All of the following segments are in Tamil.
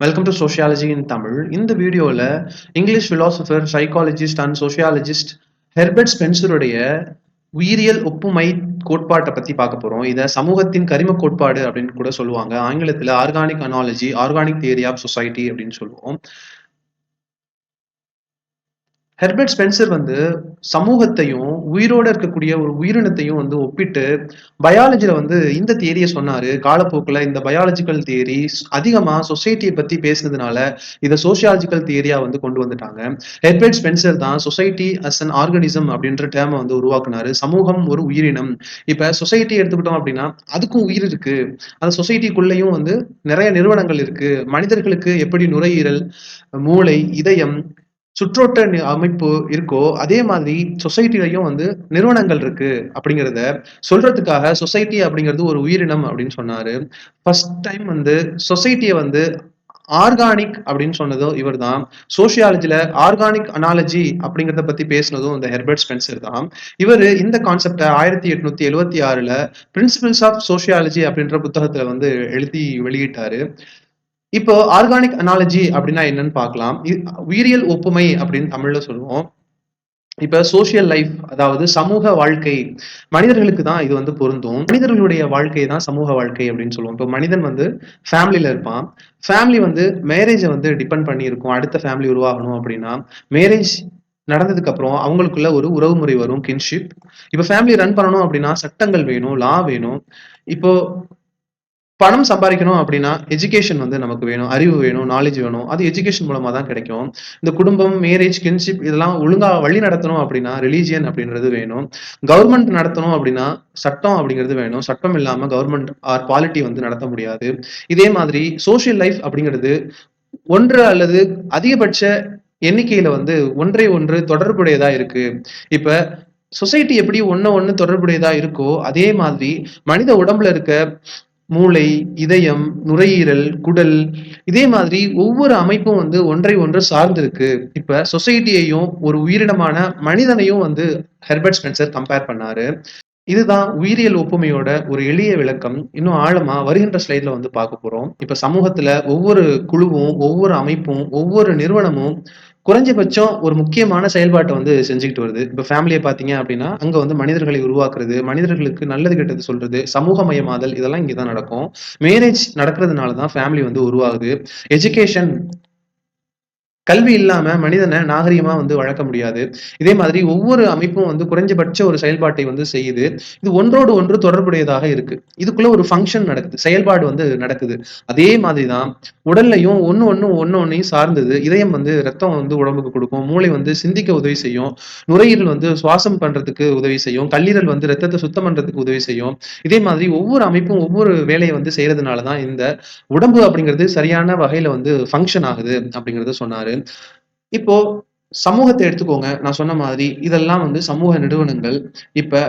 Welcome to sociology in Tamil இந்த வீடியோவில் English philosopher psychologist and sociologist Herbert ஸ்பென்சருடைய உயிரியல் ஒப்புமை கோட்பாட்டை பற்றி பார்க்க போகிறோம் இதை சமூகத்தின் கரிம கோட்பாடு அப்படின்னு கூட சொல்லுவாங்க. ஆங்கிலத்தில் organic analogy organic theory of society அப்படின்னு சொல்லுவோம். ஹெர்பர்ட் ஸ்பென்சர் வந்து சமூகத்தையும் உயிரோட இருக்கக்கூடிய ஒரு உயிரினத்தையும் வந்து ஒப்பிட்டு பயாலஜில வந்து இந்த தியரியை சொன்னாரு. காலப்போக்கில் இந்த பயாலஜிக்கல் தியரி அதிகமாக சொசைட்டியை பத்தி பேசுனதுனால இதை சோசியாலஜிக்கல் தியரியா வந்து கொண்டு வந்துட்டாங்க. ஹெர்பர்ட் ஸ்பென்சர் தான் சொசைட்டி அஸ் அன் ஆர்கனிசம் அப்படின்ற டேமை வந்து உருவாக்குனாரு. சமூகம் ஒரு உயிரினம். இப்ப சொசைட்டி எடுத்துக்கிட்டோம் அப்படின்னா அதுக்கும் உயிர் இருக்கு. அந்த சொசைட்டிக்குள்ளேயும் வந்து நிறைய நிறுவனங்கள் இருக்கு. மனிதர்களுக்கு எப்படி நுரையீரல் மூளை இதயம் சுற்றோட்ட அமைப்பு இருக்கோ அதே மாதிரி சொசைட்டிலையும் வந்து நிறுவனங்கள் இருக்கு அப்படிங்கிறத சொல்றதுக்காக சொசைட்டி அப்படிங்கிறது ஒரு உயிரினம் அப்படின்னு சொன்னாரு. ஃபர்ஸ்ட் டைம் வந்து சொசைட்டியை வந்து ஆர்கானிக் அப்படின்னு சொன்னதும் இவர் தான் சோசியாலஜில ஆர்கானிக் அனாலஜி அப்படிங்கிறத பத்தி பேசினதும் இந்த ஹெர்பர்ட் ஸ்பென்சர் தான். இவர் இந்த கான்செப்டை ஆயிரத்தி எட்நூத்தி எழுவத்தி ஆறுல பிரின்சிபிள்ஸ் ஆஃப் சோசியாலஜி அப்படின்ற புத்தகத்துல வந்து எழுதி வெளியிட்டாரு. இப்போ ஆர்கானிக் அனாலஜி அப்படின்னா என்னன்னு பார்க்கலாம். உயிரியல் ஒப்புமை அப்படின்னு தமிழ்ல சொல்லுவோம். இப்ப சோசியல் லைஃப் அதாவது சமூக வாழ்க்கை மனிதர்களுக்கு தான் இது வந்து பொருந்தும். மனிதர்களுடைய வாழ்க்கை தான் சமூக வாழ்க்கை அப்படின்னு சொல்லுவோம். இப்போ மனிதன் வந்து ஃபேமிலியில இருப்பான். ஃபேமிலி வந்து மேரேஜை வந்து டிபெண்ட் பண்ணி இருக்கும் அடுத்த ஃபேமிலி உருவாகணும் அப்படின்னா மேரேஜ் நடந்ததுக்கு அப்புறம் அவங்களுக்குள்ள ஒரு உறவு முறை வரும் கின்ஷிப் இப்போ ஃபேமிலி ரன் பண்ணணும் அப்படின்னா சட்டங்கள் வேணும் லா வேணும். இப்போ பணம் சம்பாதிக்கணும் அப்படின்னா எஜுகேஷன் வந்து நமக்கு வேணும் அறிவு வேணும் நாலேஜ் வேணும். அது எஜுகேஷன் மூலமா தான் கிடைக்கும். இந்த குடும்பம் மேரேஜ் கின்ஷிப் இதெல்லாம் ஒழுங்கா வழி நடத்தணும் அப்படின்னா ரிலீஜியன் அப்படின்றது வேணும். கவர்மெண்ட் நடத்தணும் அப்படின்னா சட்டம் அப்படிங்கிறது வேணும். சட்டம் இல்லாம கவர்மெண்ட் ஆர் பாலிட்டி வந்து நடத்த முடியாது. இதே மாதிரி சோசியல் லைஃப் அப்படிங்கிறது ஒன்று அல்லது அதிகபட்ச எண்ணிக்கையில வந்து ஒன்றை ஒன்று தொடர்புடையதா இருக்கு. இப்ப சொசைட்டி எப்படி ஒன்னு ஒன்று தொடர்புடையதா இருக்கோ அதே மாதிரி மனித உடம்புல இருக்க மூளை இதயம் நுரையீரல் குடல் இதே மாதிரி ஒவ்வொரு அமைப்பும் வந்து ஒன்றை ஒன்று சார்ந்திருக்கு. இப்ப சொசைட்டியையும் ஒரு உயிரினமான மனிதனையும் வந்து ஹெர்பர்ட் ஸ்பென்சர் கம்பேர் பண்ணாரு. இதுதான் உயிரியல் ஒப்புமையோட ஒரு எளிய விளக்கம். இன்னும் ஆழமா வருகின்ற ஸ்லைட்ல வந்து பார்க்க போறோம். இப்ப சமூகத்துல ஒவ்வொரு குழுவும் ஒவ்வொரு அமைப்பும் ஒவ்வொரு நிறுவனமும் குறைஞ்சபட்சம் ஒரு முக்கியமான செயல்பாட்டை வந்து செஞ்சுக்கிட்டு வருது. இப்போ ஃபேமிலியை பார்த்தீங்க அப்படின்னா அங்கே வந்து மனிதர்களை உருவாக்குறது மனிதர்களுக்கு நல்லது கெட்டது சொல்றது சமூகமயமாதல் இதெல்லாம் இங்கே தான் நடக்கும். மேரேஜ் நடக்கிறதுனால தான் ஃபேமிலி வந்து உருவாகுது. எஜுகேஷன் கல்வி இல்லாம மனிதனை நாகரிகமா வந்து வளர்க்க முடியாது. இதே மாதிரி ஒவ்வொரு அமைப்பும் வந்து குறைஞ்சபட்ச ஒரு செயல்பாட்டை வந்து செய்யுது. இது ஒன்றோடு ஒன்று தொடர்புடையதாக இருக்கு. இதுக்குள்ள ஒரு ஃபங்க்ஷன் நடக்குது. செயல்பாடு வந்து நடக்குது. அதே மாதிரிதான் உடல்லையும் ஒன்னு ஒன்னு ஒன்னு ஒன்னையும் சார்ந்தது. இதயம் வந்து ரத்தம் வந்து உடம்புக்கு கொடுக்கும். மூளை வந்து சிந்திக்க உதவி செய்யும். நுரையீரல் வந்து சுவாசம் பண்றதுக்கு உதவி செய்யும். கல்லீரல் வந்து ரத்தத்தை சுத்தம் பண்றதுக்கு உதவி செய்யும். இதே மாதிரி ஒவ்வொரு அமைப்பும் ஒவ்வொரு வேலையை வந்து செய்யறதுனாலதான் இந்த உடம்பு அப்படிங்கிறது சரியான வகையில வந்து ஃபங்க்ஷன் ஆகுது அப்படிங்கறத சொன்னாரு. இப்போ சமூகத்தை எடுத்துக்கோங்க. நான் சொன்ன மாதிரி இதெல்லாம் வந்து சமூக நிறுவனங்கள். இப்ப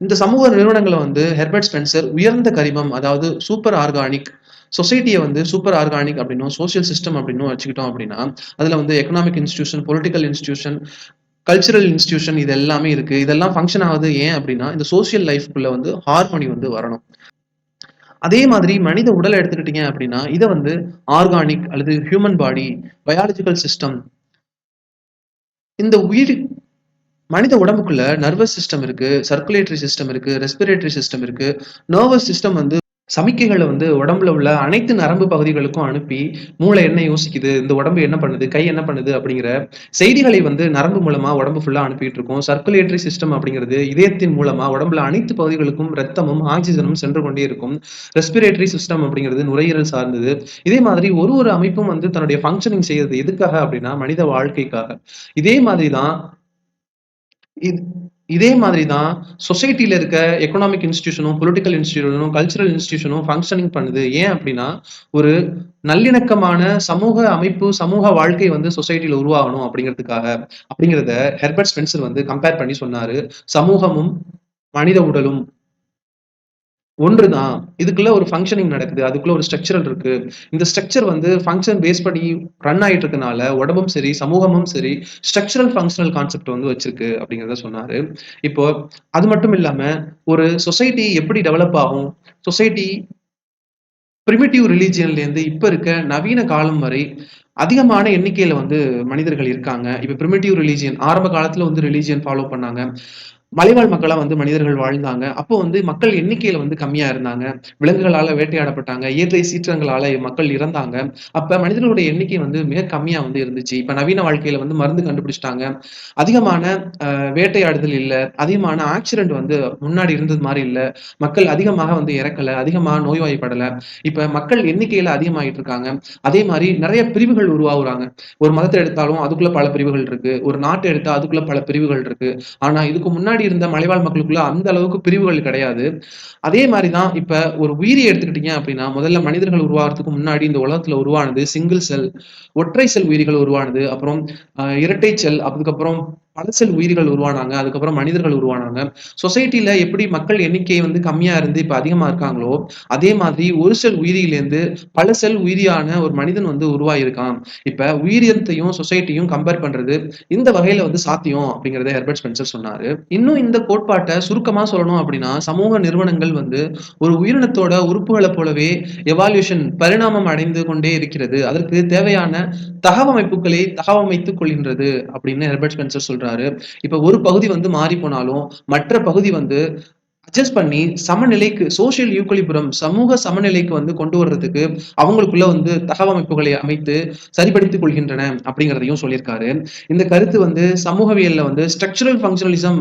இந்த சமூக நிறுவனங்களை வந்து ஹெர்பர்ட் ஸ்பென்சர் உயர்ந்த கரிமம் அதாவது சூப்பர் ஆர்கானிக் சொசைட்டியை வந்து சூப்பர் ஆர்கானிக் அப்படின்னும் சோசியல் சிஸ்டம் அப்படின்னும் வச்சுக்கிட்டோம் அப்படின்னா அதுல வந்து economic institution political institution cultural institution இது எல்லாமே இருக்கு. இதெல்லாம் ஃபங்க்ஷன் ஆகுது ஏன் அப்படின்னா இந்த சோசியல் லைஃப்குள்ள வந்து ஹார்மோனி வந்து வரணும். அதே மாதிரி மனித உடலை எடுத்துக்கிட்டீங்க அப்படின்னா இதை வந்து ஆர்கானிக் அல்லது ஹியூமன் பாடி பயாலஜிக்கல் சிஸ்டம் இந்த உயிர் மனித உடம்புக்குள்ள நர்வஸ் சிஸ்டம் இருக்கு சர்க்குலேட்டரி சிஸ்டம் இருக்கு ரெஸ்பிரேட்டரி சிஸ்டம் இருக்கு நர்வஸ் சிஸ்டம் வந்து சமிக்கைகளை வந்து உடம்புல உள்ள அனைத்து நரம்பு பகுதிகளுக்கும் அனுப்பி மூளை என்ன யோசிக்குது? இந்த உடம்பு என்ன பண்ணுது? கை என்ன பண்ணுது? அப்படிங்கிற செய்திகளை வந்து நரம்பு மூலமா உடம்பு ஃபுல்லா அனுப்பிட்டு இருக்கும். சர்க்குலேட்டரி சிஸ்டம் அப்படிங்கிறது இதயத்தின் மூலமா உடம்புல அனைத்து பகுதிகளுக்கும் ரத்தமும் ஆக்சிஜனும் சென்று கொண்டே இருக்கும். ரெஸ்பிரேட்டரி சிஸ்டம் அப்படிங்கிறது நுரையீரல் சார்ந்தது. இதே மாதிரி ஒரு ஒரு அமைப்பும் வந்து தன்னுடைய ஃபங்க்ஷனிங் செய்யறது எதுக்காக அப்படின்னா மனித வாழ்க்கைக்காக. இதே மாதிரி தான் இது மாதிரி தான் சொசைட்டில இருக்க எக்கனாமிக் இன்ஸ்டியூஷனும் பொலிட்டிக்கல் இன்ஸ்டியூஷனும் கல்ச்சுரல் இன்ஸ்டியூஷனும் ஃபங்க்ஷனிங் பண்ணுது. ஏன் அப்படின்னா ஒரு நல்லிணக்கமான சமூக அமைப்பு சமூக வாழ்க்கை வந்து சொசைட்டில உருவாகணும் அப்படிங்கிறதுக்காக. அப்படிங்கிறத ஹெர்பர்ட் ஸ்பென்சர் வந்து கம்பேர் பண்ணி சொன்னாரு. சமூகமும் மனித உடலும் ஒன்று தான் இதுக்குள்ள ஒரு ஃபங்க்ஷனிங் நடக்குது. அதுக்குள்ள ஒரு ஸ்ட்ரக்சரல் இருக்கு. இந்த ஸ்ட்ரக்சர் வந்து ஃபங்க்ஷன் பேஸ் பண்ணி ரன் ஆயிட்டு இருக்கனால உடம்பும் சரி சமூகமும் சரி ஸ்ட்ரக்சரல் ஃபங்க்ஷனல் கான்செப்ட் வந்து வச்சிருக்கு அப்படிங்கிறத சொன்னாரு. இப்போ அது மட்டும் இல்லாம ஒரு சொசைட்டி எப்படி டெவலப் ஆகும்? சொசைட்டி பிரிமிட்டிவ் ரிலீஜியன்லேருந்து இப்போ இருக்க நவீன காலம் வரை அதிகமான எண்ணிக்கையில் வந்து மனிதர்கள் இருக்காங்க. இப்போ பிரிமிட்டிவ் ரிலீஜியன் ஆரம்ப காலத்தில் வந்து ரிலீஜியன் ஃபாலோ பண்ணாங்க. மலைவாழ் மக்களா வந்து மனிதர்கள் வாழ்ந்தாங்க. அப்போ வந்து மக்கள் எண்ணிக்கையில வந்து கம்மியா இருந்தாங்க. விலங்குகளால வேட்டையாடப்பட்டாங்க. இயற்கை சீற்றங்களால மக்கள் இறந்தாங்க. அப்ப மனிதர்களுடைய எண்ணிக்கை வந்து மிக கம்மியா வந்து இருந்துச்சு. இப்ப நவீன வாழ்க்கையில வந்து மருந்து கண்டுபிடிச்சிட்டாங்க அதிகமான வேட்டையாடுதல் இல்ல. அதிகமான ஆக்சிடென்ட் வந்து முன்னாடி இருந்தது மாதிரி இல்ல. மக்கள் அதிகமாக வந்து இறக்கல. அதிகமா நோய்வாய்ப்படல. இப்ப மக்கள் எண்ணிக்கையில அதிகமாயிட்டு இருக்காங்க. அதே மாதிரி நிறைய பிரிவுகள் உருவாகுறாங்க. ஒரு மதத்தை எடுத்தாலும் அதுக்குள்ள பல பிரிவுகள் இருக்கு. ஒரு நாட்டை எடுத்தா அதுக்குள்ள பல பிரிவுகள் இருக்கு. ஆனா இதுக்கு முன்னாடி இருந்த மலைவாழ் மக்களுக்குள்ள அந்த அளவுக்கு பிரிவுகள் கிடையாது. அதே மாதிரி தான் இப்ப ஒரு உயிரி எடுத்துக்கிட்டீங்க அப்படின்னா முதல்ல மனிதர்கள் உருவாகிறதுக்கு முன்னாடி இந்த உலகத்துல உருவானது சிங்கிள் செல், ஒற்றை செல் உயிரிகள் உருவானது. அப்புறம் இரட்டை செல், அதுக்கப்புறம் பல செல் உயிரிகள் உருவானாங்க. அதுக்கப்புறம் மனிதர்கள் உருவானாங்க. சொசைட்டில எப்படி மக்கள் எண்ணிக்கை வந்து கம்மியா இருந்து இப்ப அதிகமா இருக்காங்களோ, அதே மாதிரி ஒரு செல் உயிரியிலேருந்து பல செல் உயிரியான ஒரு மனிதன் வந்து உருவாயிருக்கான் இப்ப உயிரியத்தையும், சொசைட்டியும் கம்பேர் பண்றது இந்த வகையில வந்து சாத்தியம் அப்படிங்கறத ஹெர்பர்ட் ஸ்பென்சர் சொன்னாரு. இன்னும் இந்த கோட்பாட்டை சுருக்கமா சொல்லணும் அப்படின்னா, சமூக நிறுவனங்கள் வந்து ஒரு உயிரினத்தோட உறுப்புகளை போலவே எவால்யூஷன் பரிணாமம் அடைந்து கொண்டே இருக்கிறது. அதற்கு தேவையான தகவமைப்புகளை தகவமைத்துக் கொள்கின்றது அப்படின்னு ஹெர்பர்ட் ஸ்பென்சர் சொல்றாரு. இப்ப ஒரு பகுதி வந்து மாறி போனாலும், மற்ற பகுதி வந்து அட்ஜஸ்ட் பண்ணி சமநிலைக்கு சோசியல் யூக்கலிபுரம் சமூக சமநிலைக்கு வந்து கொண்டு வர்றதுக்கு அவங்களுக்குள்ள வந்து தகவமைப்புகளை அமைத்து சரிபடுத்திக் கொள்கின்றன அப்படிங்கிறதையும் சொல்லியிருக்காரு. இந்த கருத்து வந்து சமூகவியல்ல வந்து ஸ்ட்ரக்சரல் ஃபங்ஷனலிசம்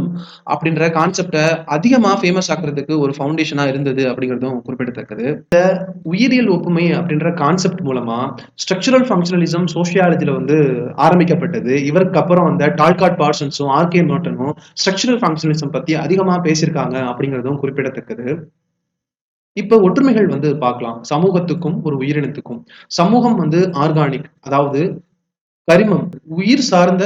அப்படின்ற கான்செப்டை அதிகமா ஃபேமஸ் ஆக்குறதுக்கு ஒரு ஃபவுண்டேஷனா இருந்தது அப்படிங்கிறதும் குறிப்பிடத்தக்கது. இந்த உயிரியல் ஒப்புமை அப்படின்ற கான்செப்ட் மூலமா ஸ்ட்ரக்சரல் ஃபங்ஷனலிசம் சோசியாலஜில வந்து ஆரம்பிக்கப்பட்டது. இவருக்கு அப்புறம் வந்த டால்காட் பார்சன்ஸும், ஆர்.கே. மோர்டனும் ஸ்ட்ரக்சரல் ஃபங்ஷனலிசம் பத்தி அதிகமா பேசியிருக்காங்க அப்படிங்கிறதும் குறிப்பிடத்தக்கது. இப்ப ஒற்றுமைகள் வந்து பார்க்கலாம். சமூகத்துக்கும், ஒரு உயிரினத்துக்கும். சமூகம் வந்து ஆர்கானிக் அதாவது கரிமம், உயிர் சார்ந்த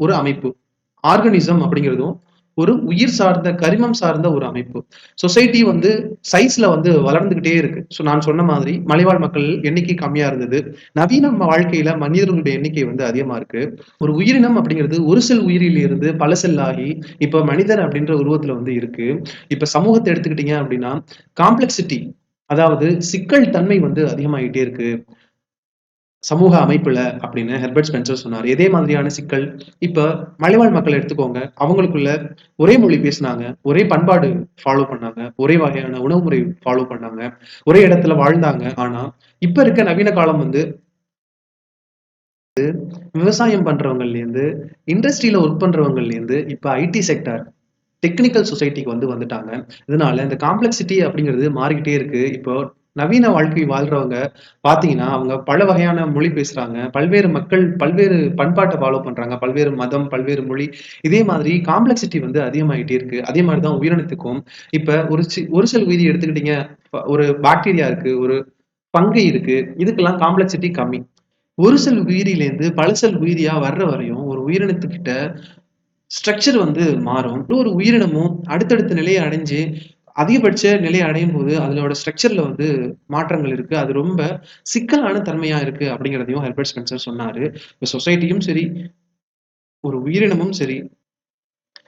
ஒரு அமைப்பு. ஆர்கனிசம் அப்படிங்கிறதும் ஒரு உயிர் சார்ந்த, கரிமம் சார்ந்த ஒரு அமைப்பு. சொசைட்டி வந்து சைஸ்ல வந்து வளர்ந்துகிட்டே இருக்கு. ஸோ நான் சொன்ன மாதிரி மலைவாழ் மக்கள் எண்ணிக்கை கம்மியா இருந்தது. நவீன வாழ்க்கையில மனிதர்களுடைய எண்ணிக்கை வந்து அதிகமா இருக்கு. ஒரு உயிரினம் அப்படிங்கிறது ஒரு செல் உயிரிலிருந்து பல செல் ஆகி, இப்ப மனிதன் அப்படின்ற உருவத்துல வந்து இருக்கு. இப்ப சமூகத்தை எடுத்துக்கிட்டீங்க அப்படின்னா, காம்ப்ளெக்ஸிட்டி அதாவது சிக்கல் தன்மை வந்து அதிகமாகிட்டே இருக்கு. சமூக அமைப்புல அப்படின்னு ஹெர்பர்ட் ஸ்பென்சர் சொன்னார் எதே மாதிரியான சிக்கல்? இப்ப மலைவாழ் மக்கள் எடுத்துக்கோங்க. அவங்களுக்குள்ள ஒரே மொழி பேசுனாங்க. ஒரே பண்பாடு ஃபாலோ பண்ணாங்க. ஒரே வகையான உணவு முறை ஃபாலோ பண்ணாங்க. ஒரே இடத்துல வாழ்ந்தாங்க. ஆனா, இப்ப இருக்க நவீன காலம் வந்து விவசாயம் பண்றவங்கள்லேருந்து, இண்டஸ்ட்ரியில ஒர்க் பண்றவங்கள்லேருந்து, இப்ப ஐடி செக்டார், டெக்னிக்கல் சொசைட்டிக்கு வந்து வந்துட்டாங்க. இதனால இந்த காம்ப்ளெக்ஸிட்டி அப்படிங்கிறது மாறிக்கிட்டே இருக்கு. இப்போ நவீன வாழ்க்கை வாழ்றவங்க பார்த்தீங்கன்னா, அவங்க பல வகையான மொழி பேசுறாங்க. பல்வேறு மக்கள் பல்வேறு பண்பாட்டை ஃபாலோ பண்றாங்க. பல்வேறு மதம், பல்வேறு மொழி. இதே மாதிரி காம்ப்ளெக்சிட்டி வந்து அதிகமாயிட்டே இருக்கு. அதே மாதிரி தான் உயிரினத்துக்கும். இப்ப ஒரு சி ஒரு சில உயிரி எடுத்துக்கிட்டீங்க, ப ஒரு பாக்டீரியா இருக்கு, ஒரு பங்கை இருக்கு. இதுக்கெல்லாம் காம்ப்ளெக்சிட்டி கம்மி. ஒரு செல் உயிரிலேருந்து பல செல் உயிரியா வர்ற வரையும் ஒரு உயிரினத்துக்கிட்ட ஸ்ட்ரக்சர் வந்து மாறும். ஒரு உயிரினமும் அடுத்தடுத்த நிலையை அடைஞ்சு, அதிகபட்ச நிலை அடையும் போது அதனோட ஸ்ட்ரக்சர்ல வந்து மாற்றங்கள் இருக்கு. அது ரொம்ப சிக்கலான தன்மையா இருக்கு அப்படிங்கிறதையும் ஹெர்பர்ட் ஸ்பென்சர் சொன்னாரு. இப்போ சொசைட்டியும் சரி, ஒரு உயிரினமும் சரி,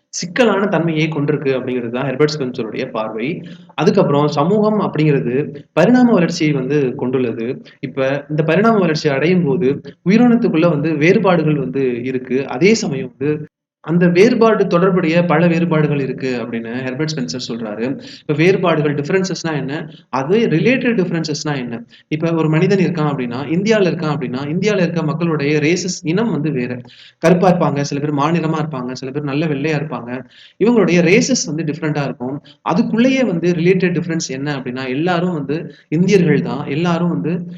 சிக்கலான தன்மையை கொண்டிருக்கு அப்படிங்கிறது தான் ஹெர்பர்ட் ஸ்பென்சருடைய பார்வை. அதுக்கப்புறம் சமூகம் அப்படிங்கிறது பரிணாம வளர்ச்சியை வந்து கொண்டுள்ளது. இப்ப இந்த பரிணாம வளர்ச்சி அடையும்போது, உயிரினத்துக்குள்ள வந்து வேறுபாடுகள் வந்து இருக்கு. அதே சமயம் வந்து அந்த வேறுபாடு தொடர்புடைய பல வேறுபாடுகள் இருக்கு அப்படின்னு ஹெர்பர்ட் ஸ்பென்சர் சொல்றாரு. இப்ப வேறுபாடுகள் டிஃபரன்ஸஸ்னா என்ன? அது ரிலேட்டட் டிஃபரன்ஸஸ்னா என்ன? இப்ப ஒரு மனிதன் இருக்கான் அப்படின்னா, இந்தியாவில் இருக்கான் அப்படின்னா, இந்தியால இருக்க மக்களுடைய ரேசஸ் இனம் வந்து வேற. கருப்பா இருப்பாங்க, சில பேர் மாநிலமா இருப்பாங்க, சில பேர் நல்ல வெள்ளையா இருப்பாங்க. இவங்களுடைய ரேசஸ் வந்து டிஃப்ரெண்டா இருக்கும். அதுக்குள்ளேயே வந்து ரிலேட்டட் டிஃபரன்ஸ் என்ன அப்படின்னா, எல்லாரும் வந்து இந்தியர்கள் தான். எல்லாரும் வந்து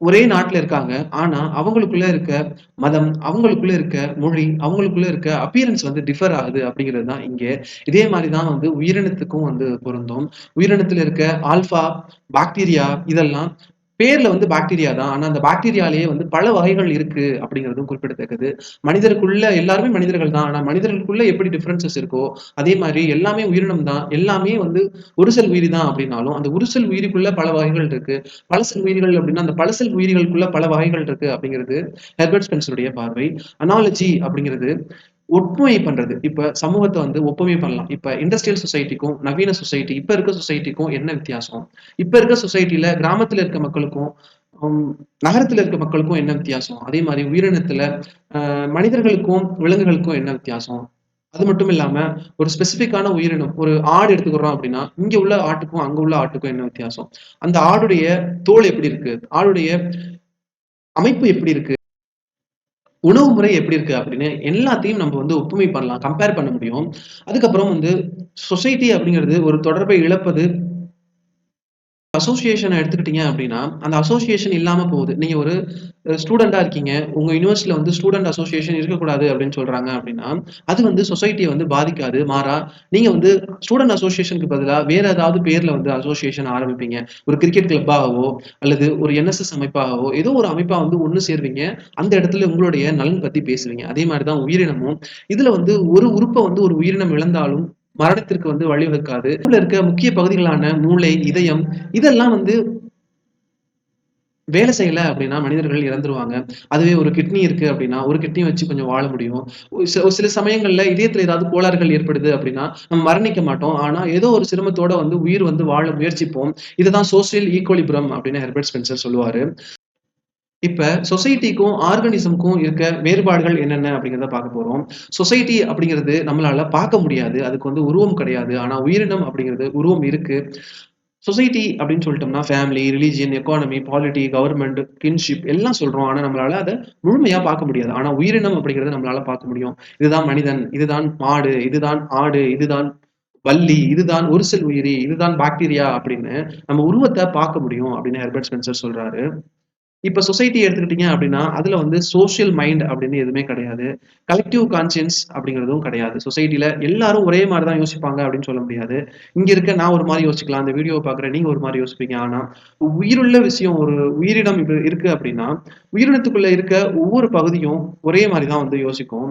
ஒரே நாட்டுல இருக்காங்க. ஆனா, அவங்களுக்குள்ள இருக்க மதம், அவங்களுக்குள்ள இருக்க மொழி, அவங்களுக்குள்ள இருக்க அப்பியரன்ஸ் வந்து டிஃபர் ஆகுது அப்படிங்கிறது தான் இங்க. இதே மாதிரி தான் வந்து உயிரினத்துக்கும் வந்து பொருந்தும். உயிரினத்துல இருக்க ஆல்ஃபா, பாக்டீரியா இதெல்லாம் பேர்ல வந்து பாக்டீரியா தான். ஆனா, அந்த பாக்டீரியாலேயே வந்து பல வகைகள் இருக்கு அப்படிங்கிறதும் குறிப்பிடத்தக்கது. மனிதருக்குள்ள எல்லாருமே மனிதர்கள் தான். ஆனா, மனிதர்களுக்குள்ள எப்படி டிஃபரன்சஸ் இருக்கோ, அதே மாதிரி எல்லாமே உயிரினம் தான். எல்லாமே வந்து உருசல் உயிரி தான் அப்படின்னாலும், அந்த ஒரு உயிரிக்குள்ள பல வகைகள் இருக்கு. பலசல் உயிரிகள் அப்படின்னா, அந்த பலசல் உயிரிகளுக்குள்ள பல வகைகள் இருக்கு அப்படிங்கிறது ஹெர்பர்ட் ஸ்பென்சருடைய பார்வை. அனாலஜி அப்படிங்கிறது ஒப்புமை பண்றது. இப்ப சமூகத்தை வந்து ஒப்புமை பண்ணலாம். இப்ப இண்டஸ்ட்ரியல் சொசைட்டிக்கும், நவீன சொசைட்டி இப்ப இருக்க சொசைட்டிக்கும் என்ன வித்தியாசம்? இப்ப இருக்க சொசைட்டில கிராமத்துல இருக்க மக்களுக்கும், நகரத்துல இருக்க மக்களுக்கும் என்ன வித்தியாசம்? அதே மாதிரி உயிரினத்துல மனிதர்களுக்கும், விலங்குகளுக்கும் என்ன வித்தியாசம்? அது மட்டும் இல்லாம ஒரு ஸ்பெசிஃபிக்கான உயிரினம். ஒரு ஆடு எடுத்துக்கிறோம் அப்படின்னா இங்க உள்ள ஆட்டுக்கும், அங்க உள்ள ஆட்டுக்கும் என்ன வித்தியாசம்? அந்த ஆடுடைய தோல் எப்படி இருக்கு? ஆடுடைய அமைப்பு எப்படி இருக்கு? உணவு முறை எப்படி இருக்கு? அப்படின்னு எல்லாத்தையும் நம்ம வந்து ஒப்புமை பண்ணலாம். கம்பேர் பண்ண முடியும். அதுக்கப்புறம் வந்து சொசைட்டி அப்படிங்கிறது ஒரு தொடர்பை இழப்பது அசோசியேஷனை எடுத்துக்கிட்டீங்க அப்படின்னா, அந்த அசோசியேஷன் இல்லாமல் போகுது. நீங்க ஒரு ஸ்டூடெண்ட்டாக ஸ்டூடெண்ட்டா இருக்கீங்க. உங்க யூனிவர்சிட்டியில் வந்து ஸ்டூடெண்ட் அசோசியேஷன் இருக்கக்கூடாது அப்படின்னு சொல்றாங்க அப்படின்னா, அது வந்து சொசைட்டியை வந்து பாதிக்காது. மாறா நீங்கள் வந்து ஸ்டூடெண்ட் அசோசியேஷனுக்கு பதிலா வேற ஏதாவது பேர்ல வந்து அசோசியேஷன் ஆரம்பிப்பீங்க. ஒரு கிரிக்கெட் கிளப்பாகவோ, அல்லது ஒரு என்எஸ்எஸ் அமைப்பாகவோ, ஏதோ ஒரு அமைப்பாக வந்து ஒன்று சேர்வீங்க. அந்த இடத்துல உங்களுடைய நலன் பற்றி பேசுவீங்க. அதே மாதிரி தான் உயிரினமும். இதில் வந்து ஒரு உறுப்பை வந்து ஒரு உயிரினம் இழந்தாலும் மரணத்திற்கு வந்து வழிவகுக்காது. இருக்க முக்கிய பகுதிகளான மூளை, இதயம் இதெல்லாம் வந்து வேலை செய்யல அப்படின்னா மனிதர்கள் இறந்துருவாங்க. அதுவே ஒரு கிட்னி இருக்கு அப்படின்னா, ஒரு கிட்னி வச்சு கொஞ்சம் வாழ முடியும். ஒரு சில சமயங்கள்ல இதயத்துல ஏதாவது கோளாறுகள் ஏற்படுது அப்படின்னா, நம்ம மரணிக்க மாட்டோம். ஆனா ஏதோ ஒரு சிரமத்தோட வந்து உயிர் வந்து வாழ முயற்சிப்போம். இதுதான் சோசியல் ஈக்குவலிபுரம் அப்படின்னு ஹெர்பர்ட் ஸ்பென்சர் சொல்லுவாரு. இப்ப சொசைட்டிக்கும், ஆர்கனிசமுக்கும் இருக்க வேறுபாடுகள் என்னென்ன அப்படிங்கிறத பார்க்க போறோம். சொசைட்டி அப்படிங்கிறது நம்மளால பார்க்க முடியாது. அதுக்கு வந்து உருவம் கிடையாது. ஆனா உயிரினம் அப்படிங்கிறது உருவம் இருக்கு. சொசைட்டி அப்படின்னு சொல்லிட்டோம்னா family, religion, economy, polity, government kinship எல்லாம் சொல்றோம். ஆனா நம்மளால அதை முழுமையா பார்க்க முடியாது. ஆனா உயிரினம் அப்படிங்கிறத நம்மளால பார்க்க முடியும். இதுதான் மனிதன், இதுதான் மாடு, இதுதான் ஆடு, இதுதான் வள்ளி இதுதான் ஒரு செல் உயிரி, இதுதான் பாக்டீரியா அப்படின்னு நம்ம உருவத்தை பார்க்க முடியும் அப்படின்னு ஹெர்பர்ட் ஸ்பென்சர் சொல்றாரு. இப்ப சொசைட்டி எடுத்துக்கிட்டீங்க அப்படின்னா, அதுல வந்து சோசியல் மைண்ட் அப்படின்னு எதுவுமே கிடையாது. கலெக்டிவ் கான்சியன்ஸ் அப்படிங்கிறதும் கிடையாது. சொசைட்டில எல்லாரும் ஒரே மாதிரி தான் யோசிப்பாங்க அப்படின்னு சொல்ல முடியாது. இங்க இருக்க நான் ஒரு மாதிரி யோசிக்கலாம். அந்த வீடியோவை பாக்குறேன் நீங்க ஒரு மாதிரி யோசிப்பீங்க. ஆனா, உயிருள்ள விஷயம் ஒரு உயிரினம் இப்ப இருக்கு அப்படின்னா, உயிரினத்துக்குள்ள இருக்க ஒவ்வொரு பகுதியும் ஒரே மாதிரி தான் வந்து யோசிக்கும்.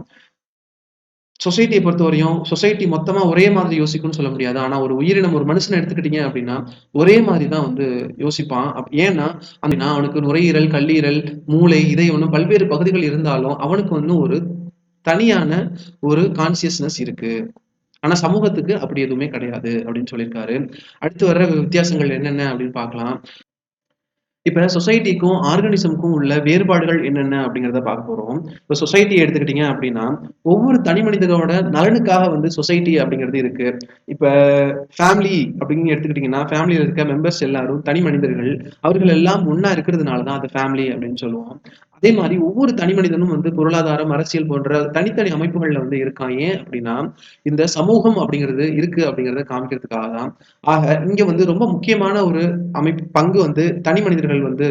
சொசைட்டியை பொறுத்தவரையும், சொசைட்டி மொத்தமா ஒரே மாதிரி யோசிக்கும்னு சொல்ல முடியாது. ஆனா, ஒரு உயிரினம் ஒரு மனுஷனை எடுத்துக்கிட்டீங்க அப்படின்னா, ஒரே மாதிரி தான் வந்து யோசிப்பான். அப் ஏன்னா, அப்படின்னா அவனுக்கு நுரையீரல், கல்லீரல், மூளை, இதயம்னு பல்வேறு பகுதிகள் இருந்தாலும், அவனுக்கு வந்து ஒரு தனியான ஒரு கான்சியஸ்னஸ் இருக்கு. ஆனா சமூகத்துக்கு அப்படி எதுவுமே கிடையாது அப்படின்னு சொல்லியிருக்காரு. அடுத்து வர்ற வித்தியாசங்கள் என்னென்ன அப்படின்னு பார்க்கலாம். இப்போ சொசைட்டிக்கும், ஆர்கானிசம்க்கும் உள்ள வேறுபாடுகள் என்னென்ன அப்படிங்கிறத பார்க்க போறோம். இப்போ சொசைட்டி எடுத்துக்கிட்டீங்க அப்படின்னா, ஒவ்வொரு தனி மனிதனோட நலனுக்காக வந்து சொசைட்டி அப்படிங்கிறது இருக்கு. இப்போ ஃபேமிலி அப்படின்னு எடுத்துக்கிட்டீங்கன்னா, ஃபேமிலியில் இருக்க மெம்பர்ஸ் எல்லாரும் தனி மனிதர்கள். அவர்கள் எல்லாம் ஒன்றா இருக்கிறதுனால தான் அது ஃபேமிலி அப்படின்னு சொல்லுவோம். அதே மாதிரி ஒவ்வொரு தனி மனிதனும் வந்து பொருளாதாரம், அரசியல் போன்ற தனித்தனி அமைப்புகள்ல வந்து இருக்கான். ஏன் அப்படின்னா, இந்த சமூகம் அப்படிங்கிறது இருக்கு அப்படிங்கிறத காமிக்கிறதுக்காக தான். ஆக இங்க வந்து ரொம்ப முக்கியமான ஒரு அமைப்பு பங்கு வந்து தனி மனிதர்கள் வந்து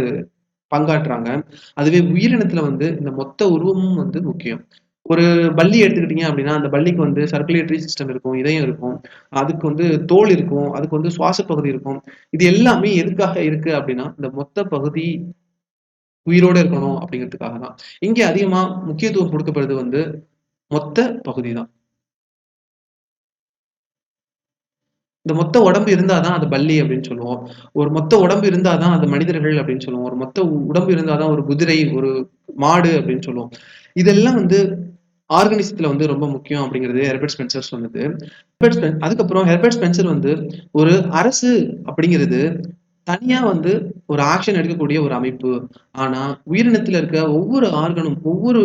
பங்காற்றுறாங்க. அதுவே உயிரினத்துல வந்து இந்த மொத்த உருவமும் வந்து முக்கியம். ஒரு பள்ளி எடுத்துக்கிட்டீங்க அப்படின்னா, அந்த பள்ளிக்கு வந்து சர்க்குலேட்டரி சிஸ்டம் இருக்கும், இதயம் இருக்கும், அதுக்கு வந்து தோல் இருக்கும், அதுக்கு வந்து சுவாச பகுதி இருக்கும். இது எல்லாமே எதுக்காக இருக்கு அப்படின்னா, இந்த மொத்த பகுதி உயிரோட இருக்கணும் அப்படிங்கிறதுக்காக தான். இங்கே அதிகமாக முக்கியத்துவம் கொடுக்கப்படுறது வந்து மொத்த பகுதி தான். இந்த மொத்த உடம்பு இருந்தாதான் அது பள்ளி அப்படின்னு சொல்லுவோம். ஒரு மொத்த உடம்பு இருந்தாதான் அது மனிதர்கள் அப்படின்னு சொல்லுவோம். ஒரு மொத்த உடம்பு இருந்தாதான் ஒரு குதிரை, ஒரு மாடு அப்படின்னு சொல்லுவோம். இதெல்லாம் வந்து ஆர்கனிசத்துல வந்து ரொம்ப முக்கியம் அப்படிங்கிறது ஹெர்பர்ட் ஸ்பென்சர் சொன்னது. ஹெர்பர்ட் ஸ்பென் அதுக்கப்புறம் ஹெர்பர்ட் ஸ்பென்சர் வந்து ஒரு அரசு அப்படிங்கிறது தனியா வந்து ஒரு ஆக்ஷன் எடுக்கக்கூடிய ஒரு அமைப்பு. ஆனா, உயிரினத்துல இருக்க ஒவ்வொரு ஆர்கனும், ஒவ்வொரு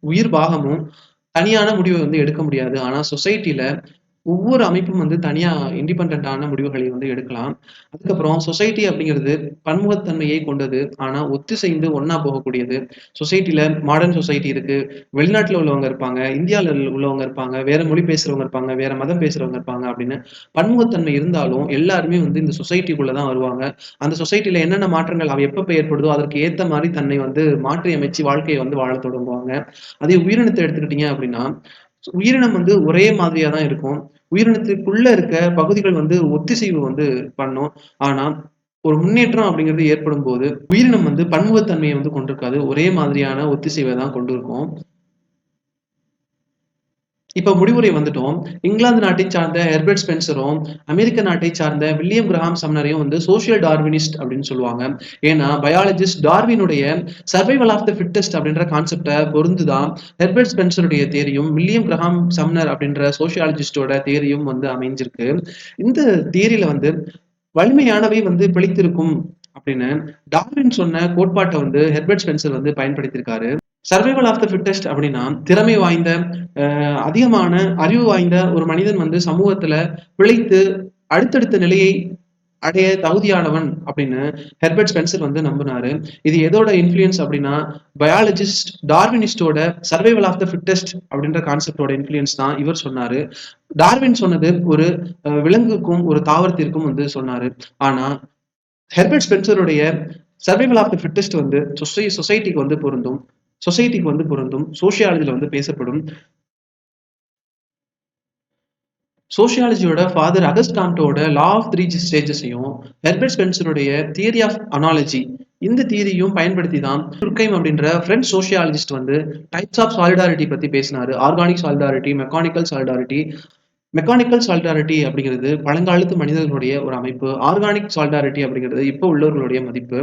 உயிர் பாகமும் தனியான முடிவை வந்து எடுக்க முடியாது. ஆனா, சொசைட்டில ஒவ்வொரு அமைப்பும் வந்து தனியாக இண்டிபெண்ட்டான முடிவுகளை வந்து எடுக்கலாம். அதுக்கப்புறம் சொசைட்டி அப்படிங்கிறது பன்முகத்தன்மையை கொண்டது. ஆனால் ஒத்திசைந்து ஒன்றா போகக்கூடியது. சொசைட்டியில் மாடர்ன் சொசைட்டி இருக்குது வெளிநாட்டில் உள்ளவங்க இருப்பாங்க. இந்தியாவில் உள்ளவங்க இருப்பாங்க. வேற மொழி பேசுறவங்க இருப்பாங்க. வேற மதம் பேசுகிறவங்க இருப்பாங்க அப்படின்னு பன்முகத்தன்மை இருந்தாலும் எல்லாருமே வந்து இந்த சொசைட்டிக்குள்ளே தான் வருவாங்க. அந்த சொசைட்டியில் என்னென்ன மாற்றங்கள் அவ எப்போ ஏற்படுதோ, அதற்கு ஏற்ற மாதிரி தன்னை வந்து மாற்றி அமைச்சு வாழ்க்கையை வந்து வாழத் தொடங்குவாங்க. அதே உயிரினத்தை எடுத்துக்கிட்டீங்க அப்படின்னா, உயிரினம் வந்து ஒரே மாதிரியாக தான் இருக்கும். உயிரினத்திற்குள்ள இருக்க பகுதிகள் வந்து ஒத்திசைவு வந்து பண்ணும். ஆனா, ஒரு முன்னேற்றம் அப்படிங்கிறது ஏற்படும்போது, உயிரினம் வந்து பன்முகத்தன்மையை வந்து கொண்டிருக்காது. ஒரே மாதிரியான ஒத்திசைவை தான் கொண்டிருக்கும். இப்ப முடிவுரை வந்துட்டோம். இங்கிலாந்து நாட்டை சார்ந்த ஹெர்பர்ட் ஸ்பென்சரும், அமெரிக்க நாட்டை சார்ந்த வில்லியம் கிரஹாம் சம்னரையும் வந்து சோசியல் டார்வினிஸ்ட் அப்படின்னு சொல்லுவாங்க. ஏன்னா, பயாலஜிஸ்ட் டார்வினுடைய சர்வைவல் ஆஃப் த ஃபிட்டெஸ்ட் அப்படின்ற கான்செப்டை பொருந்து தான் ஹெர்பர்ட் ஸ்பென்சருடைய தேரியும் வில்லியம் கிரஹாம் சம்னர் அப்படின்ற சோசியாலஜிஸ்டோட தேரியும் வந்து அமைஞ்சிருக்கு. இந்த தேரியில வந்து வலிமையானவை வந்து பிழைத்திருக்கும் அப்படின்னு டார்வின் சொன்ன கோட்பாட்டை வந்து ஹெர்பர்ட் ஸ்பென்சர் வந்து பயன்படுத்தியிருக்காரு. சர்வைவல் ஆஃப் த ஃபிட்டஸ்ட் அப்படின்னா, திறமை வாய்ந்த, அதிகமான அறிவு வாய்ந்த ஒரு மனிதன் வந்து சமூகத்துல பிழைத்து அடுத்தடுத்த நிலையை அடைய தகுதியானவன் அப்படின்னு ஹெர்பர்ட் ஸ்பென்சர் வந்து நம்புனாரு. இது எதோட இன்ஃப்ளூயன்ஸ் அப்படின்னா, பயாலஜிஸ்ட் டார்வினிஸ்ட்டோட சர்வைவல் ஆஃப் த ஃபிட்டஸ்ட் அப்படின்ற கான்செப்டோட இன்ஃப்ளூயன்ஸ் தான் இவர் சொன்னாரு. டார்வின் சொன்னது ஒரு விலங்குக்கும், ஒரு தாவரத்திற்கும் வந்து சொன்னாரு. ஆனா, ஹெர்பர்ட் ஸ்பென்சருடைய சர்வைவல் ஆஃப் த ஃபிட்டஸ்ட் வந்து சொசை சொசைட்டிக்கு வந்து பொருந்தும். சொசைட்டிக்கு வந்து பொருந்தும். சோசியாலஜியில் வந்து பேசப்படும். சோசியாலஜியோட father August law of three ஸ்டேஜஸையும், Herbert ஸ்பென்சருடைய தியரி ஆஃப் அனாலஜி இந்த தியரியும் பயன்படுத்தி தான் துர்கைம் அப்படின்ற ஃப்ரெண்ட் சோசியாலஜிஸ்ட் வந்து டைப்ஸ் ஆஃப் சாலிடாரிட்டி பற்றி பேசினாரு. Organic solidarity, mechanical solidarity. Mechanical solidarity அப்படிங்கிறது பழங்காலத்து மனிதர்களுடைய ஒரு அமைப்பு. ஆர்கானிக் சாலிடாரிட்டி அப்படிங்கிறது இப்போ உள்ளவர்களுடைய மதிப்பு.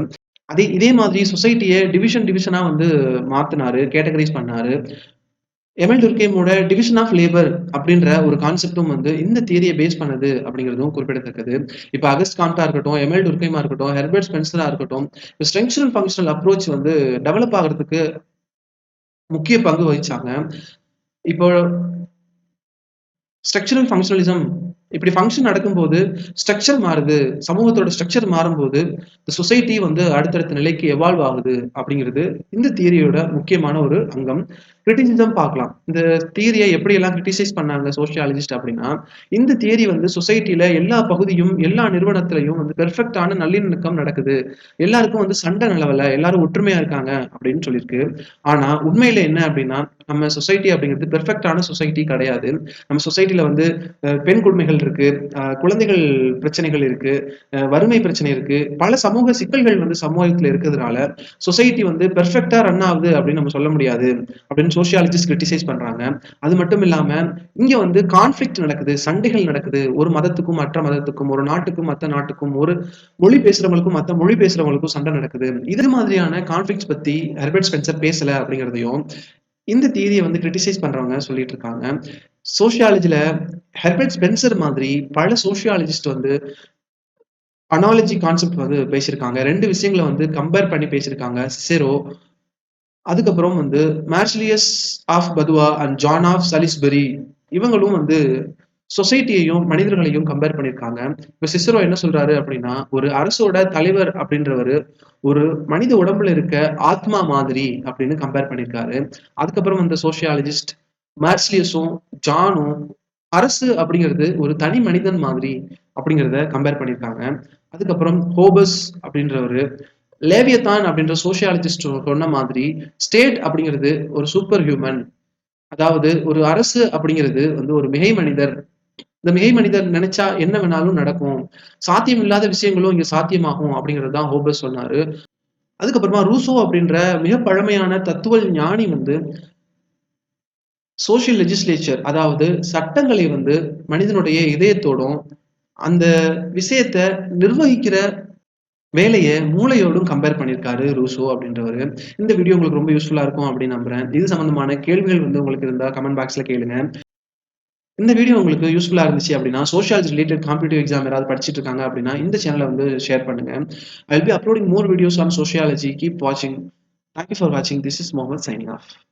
அதே இதே மாதிரி சொசைட்டியை டிவிஷன் டிவிஷனாக வந்து மாற்றினாரு கேட்டகரைஸ் பண்ணாரு. எம்எல் துர்கேமோட டிவிஷன் ஆஃப் லேபர் அப்படின்ற ஒரு கான்செப்டும் வந்து இந்த தியரியை பேஸ் பண்ணது அப்படிங்கிறதும் குறிப்பிடத்தக்கது. இப்போ அகஸ்ட் காம்ட்டா இருக்கட்டும், எம்எல் துர்கேமா இருக்கட்டும், ஹெர்பர்ட் ஸ்பென்சரா இருக்கட்டும், ஸ்ட்ரக்சரல் ஃபங்க்ஷனல் அப்ரோச் வந்து டெவலப் ஆகுறதுக்கு முக்கிய பங்கு வகிச்சாங்க. இப்போ ஸ்ட்ரக்சரல் ஃபங்க்ஷனலிசம் இப்படி ஃபங்க்ஷன் நடக்கும்போது ஸ்ட்ரக்சர் மாறுது. சமூகத்தோட ஸ்ட்ரக்சர் மாறும்போது, இந்த சொசைட்டி வந்து அடுத்தடுத்த நிலைக்கு எவால்வ் ஆகுது அப்படிங்கிறது இந்த தியரியோட முக்கியமான ஒரு அங்கம். கிரிட்டிசிசம் பார்க்கலாம். இந்த தியரிய எப்படியெல்லாம் கிரிட்டிசைஸ் பண்ணாங்க சோசியாலஜிஸ்ட் அப்படின்னா, இந்த தியரி வந்து சொசைட்டில எல்லா பகுதியும், எல்லா நிறுவனத்திலையும் வந்து பெர்ஃபெக்ட்டான நல்லிணக்கம் நடக்குது. எல்லாருக்கும் வந்து சண்டை நிலவல. எல்லாரும் ஒற்றுமையா இருக்காங்க அப்படின்னு சொல்லியிருக்கு. ஆனா, உண்மையில என்ன அப்படின்னா, நம்ம சொசைட்டி அப்படிங்கிறது பெர்ஃபெக்ட்டான சொசைட்டி கிடையாது. நம்ம சொசைட்டில வந்து பெண் கொடுமைகள் இருக்கு. குழந்தைகள் பிரச்சனைகள் இருக்கு. வறுமை பிரச்சனை இருக்கு. பல சமூக சிக்கல்கள் வந்து சமூகத்துல இருக்கிறதுனால, சொசைட்டி வந்து பெர்ஃபெக்ட்டா ரன் ஆகுது அப்படின்னு நம்ம சொல்ல முடியாது. அப்படின்னு சோசியாலஜிஸ்ட் கிரிட்டிசைஸ் பண்றாங்க. அது மட்டும் இல்லாம, இங்க வந்து கான்ஃபிளிக்ட் நடக்குது. சண்டைகள் நடக்குது. ஒரு மதத்துக்கும், மற்ற மதத்துக்கும், ஒரு நாட்டுக்கும், மற்ற நாட்டுக்கும், ஒரு மொழி பேசுறவங்களுக்கும், மற்ற மொழி பேசுறவங்களுக்கும் சண்டை நடக்குது. இது மாதிரியான கான்ஃபிளிக்ஸ் பத்தி ஹெர்பர்ட் ஸ்பென்சர் பேசல அப்படிங்கிறதையும், இந்த தீதியை வந்து கிரிட்டிசைஸ் பண்றவங்க சொல்லிட்டு இருக்காங்க. சோசியாலஜில ஹெர்பர்ட் ஸ்பென்சர் மாதிரி பல சோசியாலஜிஸ்ட் வந்து அனாலஜி கான்செப்ட் வந்து பேசியிருக்காங்க. ரெண்டு விஷயங்கள வந்து கம்பேர் பண்ணி பேசியிருக்காங்க. சிசெரோ, அதுக்கப்புறம் வந்து Marsilius of Padua and John of Salisbury இவங்களும் வந்து சொசைட்டியையும், மனிதர்களையும் கம்பேர் பண்ணியிருக்காங்க. இப்போ சிசரோ என்ன சொல்றாரு அப்படின்னா, ஒரு அரசோட தலைவர் அப்படின்றவரு, ஒரு மனித உடம்புல இருக்க ஆத்மா மாதிரி அப்படின்னு கம்பேர் பண்ணியிருக்காரு. அதுக்கப்புறம் வந்து சோசியாலஜிஸ்ட் மார்சிலியஸும், ஜானும் அரசு அப்படிங்கிறது ஒரு தனி மனிதன் மாதிரி அப்படிங்கிறத கம்பேர் பண்ணியிருக்காங்க. அதுக்கப்புறம் ஹோபஸ் அப்படின்றவரு, லேவியத்தான் அப்படின்ற சோசியாலஜிஸ்ட் சொன்ன மாதிரி, ஸ்டேட் அப்படிங்கிறது ஒரு சூப்பர் ஹியூமன். அதாவது ஒரு அரசு அப்படிங்கிறது வந்து ஒரு மிகை மனிதர். இந்த மிகை மனிதர் நினைச்சா என்ன வேணாலும் நடக்கும். சாத்தியம் இல்லாத விஷயங்களும் இங்க சாத்தியமாகும் அப்படிங்கிறது தான் ஹோபஸ் சொன்னாரு. அதுக்கப்புறமா ரூசோ அப்படின்ற மிக பழமையான தத்துவ ஞானி வந்து சோசியல் லெஜிஸ்லேச்சர் அதாவது சட்டங்களை வந்து மனிதனுடைய இதயத்தோடும், அந்த விஷயத்த நிர்வகிக்கிற வேலையை மூளையோடும் கம்பேர் பண்ணியிருக்காரு ரூசோ அப்படின்றவரு. இந்த வீடியோ உங்களுக்கு ரொம்ப யூஸ்ஃபுல்லாக இருக்கும் அப்படின்னு நம்புறேன். இது சம்பந்தமான கேள்விகள் வந்து உங்களுக்கு இருந்தால் கமெண்ட் பாக்ஸில் கேளுங்க. இந்த வீடியோ உங்களுக்கு யூஸ்ஃபுல்லாக இருந்துச்சு அப்படின்னா, சோஷியாலஜி ரிலேட்டட் காம்படிட்டிவ் எக்ஸாம் ஏதாவது படிச்சுட்டு இருக்காங்க அப்படின்னா, இந்த சேனலை வந்து ஷேர் பண்ணுங்க. I P uploading more videos on sociology keep வாட்சிங். தேங்க் யூ ஃபார் வாட்சிங். This is Mohammed signing off.